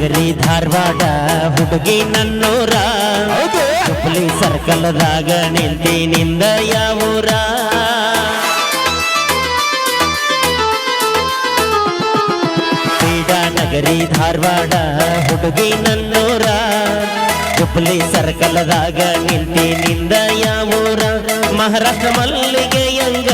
ನಗರಿ ಧಾರವಾಡ ಹುಡುಗಿ ನನ್ನೂರ. ಹುಬ್ಳಿ ಸರ್ಕಲ್ದಾಗ ನಿಂತಿನಿಂದ ಯಾವೂರ. ಪೀಡಾ ನಗರಿ ಧಾರವಾಡ ಹುಡುಗಿ ನನ್ನೂರ. ಹುಬ್ಳಿ ಸರ್ಕಲ್ದಾಗ ನಿಂತಿನಿಂದ ಯಾವೂರ. ಮಹಾರಾಷ್ಟ್ರ ಮಲ್ಲಿಗೆಯಂಗ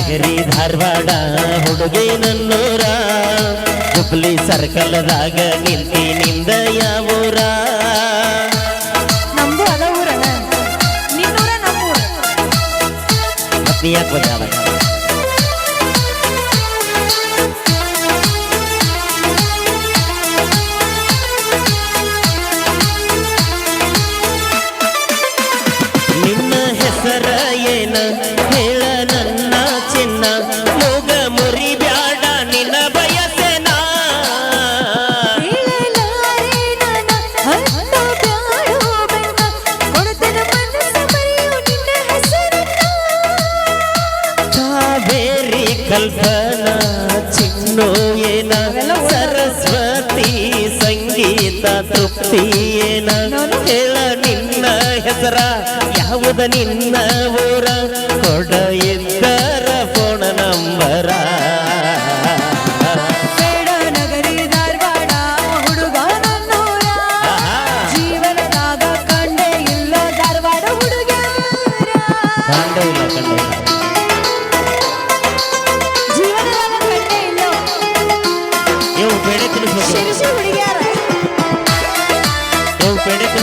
ನಗರಿ ಧಾರವಾಡ ಹುಡುಗಿ ನನ್ನೂರ. ಹುಬ್ಳಿ ಸರ್ಕಲ್ದಾಗ ನಿಂತಿನಿಂದ ಯಾವೂರ? ನಮ್ದು ಅದ ಊರನ? ನಿನ್ನೂರ ನಮ್ಮೂರ? ಮತ್ತೆ ಯಾಕೆ ಕಲ್ಪನಾ ಚಿನ್ನು ಏನ? ಸರಸ್ವತಿ ಸಂಗೀತ ತೃಪ್ತಿಯೇನ ಏನ? ಹೇಳ ನಿನ್ನ ಹೆಸರ ಯಾವುದ ನಿನ್ನ ಊರ? ಕೊಡ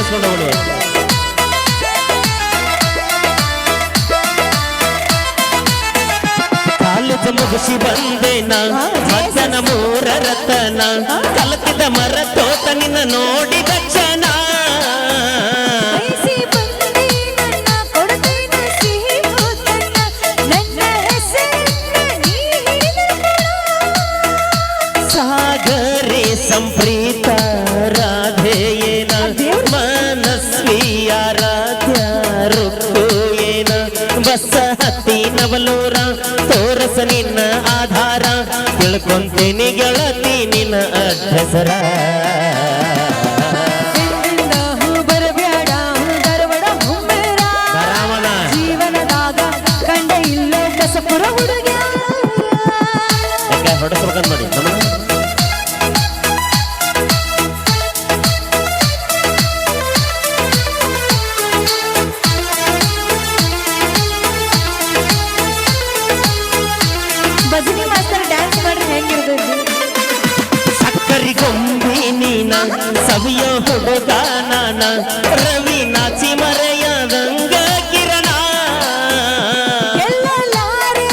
ಹೋಗಿ ಕಾಲೇಜ್ ಮುಗಿಸಿ ಬಂದೇನ ಮಜ್ಜನ ಮೂರ ರತನ ಕಲಕಿದ ಮರ ತೋತ ನಿನ್ನ ನೋಡಿ ಕ್ಷಣ ರುಕ್ಕು ಏನ? ಬಸ್ಸ ಹತ್ತಿ ನವಲೂರ ತೋರಸ ನಿನ್ನ ಆಧಾರ. ತಿಳ್ಕೊಂತೀನಿ ಗೆಳತಿ ನಿನ್ನ ಅಡ್ಡಸರ ಜೀವನದಾಗ ಕಂಡೆ ಇಲ್ಲ ಕಸಪುರ ಹುಡುಗ್ಯಾರ ಯಾಕೆ ಹೊಡೆಸ್ಬೇಕಂತ ಗೊಂಬಿ ಸವಿಯ ಹುಡುಗ ನಾನ ರವಿ ನಾಚಿ ಮರೆಯದಂಗ ಕಿರಣ. ಎಲ್ಲಲಾರೆ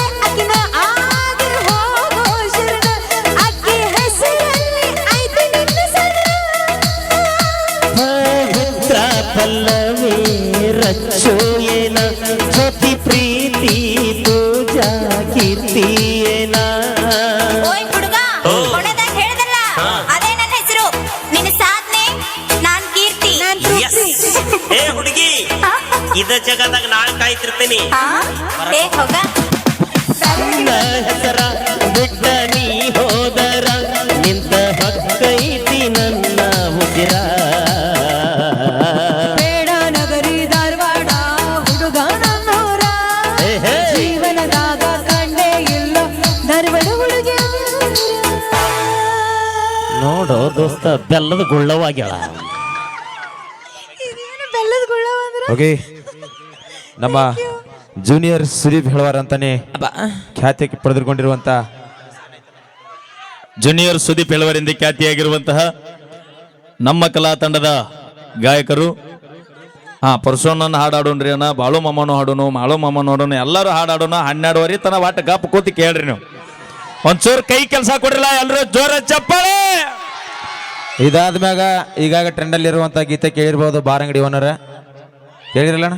ಪಲ್ಲವಿ ಆದ್ರೆ ಇದ ಜಗದಾಗ ನಾಳೆ ಕಾಯ್ತಿರ್ತೀನಿ. ಏ ಹೋಗ. ನನ್ನ ಹೆಸರ ಬಿಟ್ಟ ನೀ ಹೋದರ ನಿಂತ ಹಕ್ಕೈತಿ ನನ್ನ ಉಸಿರ. ಬೇಡ ನಗರಿ ಧಾರವಾಡ ಹುಡುಗ ನನ್ನೂರ. ಹೇ, ಹೇ. ಜೀವನದಾಗ ಕಂಡೆ ಇಲ್ಲ ಧಾರವಾಡ ಹುಡುಗ್ಯಾರ ನೋಡು ದೋಸ್ತ ಬೆಲ್ಲದ ಗುಳ್ಳವಾಗ್ಯಾಳ. ಇದೇನು ಬೆಲ್ಲದ ಗುಳ್ಳವ ಅಂದ್ರೆ? ಓಕೆ ನಮ್ಮ ಜೂನಿಯರ್ ಸುದೀಪ್ ಹೇಳುವಾರ ಅಂತಾನೆ ಖ್ಯಾತಿ ಪಡೆದುಕೊಂಡಿರುವಂತ ಜೂನಿಯರ್ ಸುದೀಪ್ ಹೇಳುವರಿಂದ ಖ್ಯಾತಿಯಾಗಿರುವಂತಹ ನಮ್ಮ ಕಲಾ ತಂಡದ ಗಾಯಕರು. ಹಾ ಪರಶುವಣ್ಣನ ಹಾಡಾಡೋಣ್ರಿ ಅಣ್ಣ ಬಾಳು ಮಾಮನು ಹಾಡೋನು ಮಾಳು ಮಾಮನು ಹಾಡೋನು ಎಲ್ಲರೂ ಹಾಡಾಡೋಣ ಹಣ್ಣಾಡುವರಿ ಹನ್ನೆರಡುವರೆ ತನ ವಾಟ ಗಪ್ ಕೂತಿ ಕೇಳ್ರಿ ನೀವು. ಒಂಚೂರು ಕೈ ಕೆಲಸ ಕೊಡ್ರಿಲ್ಲ ಎಲ್ಲರೂ ಜೋರ ಚಪ್ಪಾಳೆ. ಇದಾದ್ಮ್ಯಾಗ ಈಗಾಗ ಟ್ರೆಂಡ್ ಅಲ್ಲಿ ಇರುವಂತ ಗೀತೆ ಕೇಳಿರ್ಬೋದು ಬಾರಂಗಡಿ ಓನರ. ಹೇಳಿರಲ್ಲಣ್ಣ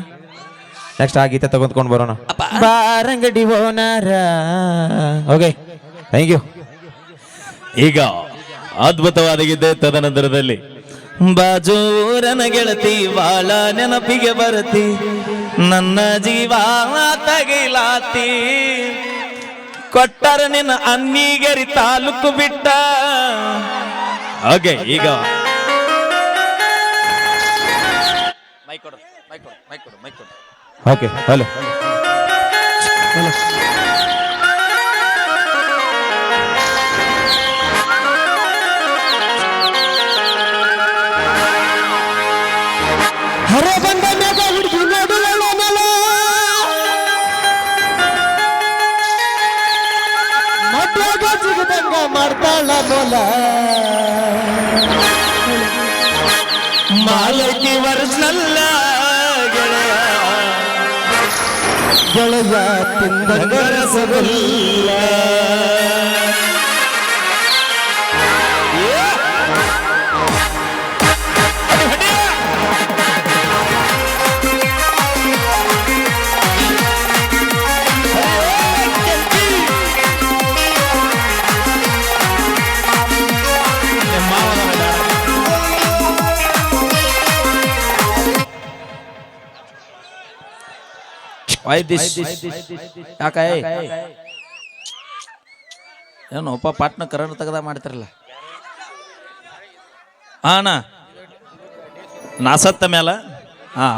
ನೆಕ್ಸ್ಟ್ ಆ ಗೀತೆ ತಗೊಂಡ್ಕೊಂಡು ಬರೋಣ. ಬಾರಂಗಡಿ ಓನಾರ. ಓಕೆ ಥ್ಯಾಂಕ್ ಯು ಈಗ ಅದ್ಭುತವಾದ ಗೀತೆ ತದನಂತರದಲ್ಲಿ. ಬಾಜೂರನ ಗೆಳತಿ ಬಾಳ ನೆನಪಿಗೆ ಬರತಿ. ನನ್ನ ಜೀವ ತಗಿಲಾತಿ. ಕೊಟ್ಟರ ನಿನ್ನ ಅನ್ನೀಗರಿ ತಾಲೂಕು ಬಿಟ್ಟ. ಓಕೆ ಈಗ ಓಕೆ ಹಲೋ. ಹರ ಬಂದ ಮ್ಯಾಗ ಹುಡುಗಿ ನೋಡುವಳ ನೆಲ. ಮದ್ಯಾಗ ಜಿಗದಂಗ ಮಾಡ್ತಾಳ ಮೊಲ. ಮಾಲಕಿ ವರ್ಸ್ನಲ್ಲ വളവാത്തിൻ ತಿಂದಂಗ ದಿಸ್? ಯಾಕ? ಏನು ಒಪ್ಪ ಪಾಟ್ನ ಕರಣ ತೆಗದ ಮಾಡ್ತಿರಲ್ಲ ಹಾ ನಾ ಸತ್ತ ಮ್ಯಾಲ? ಹಾ.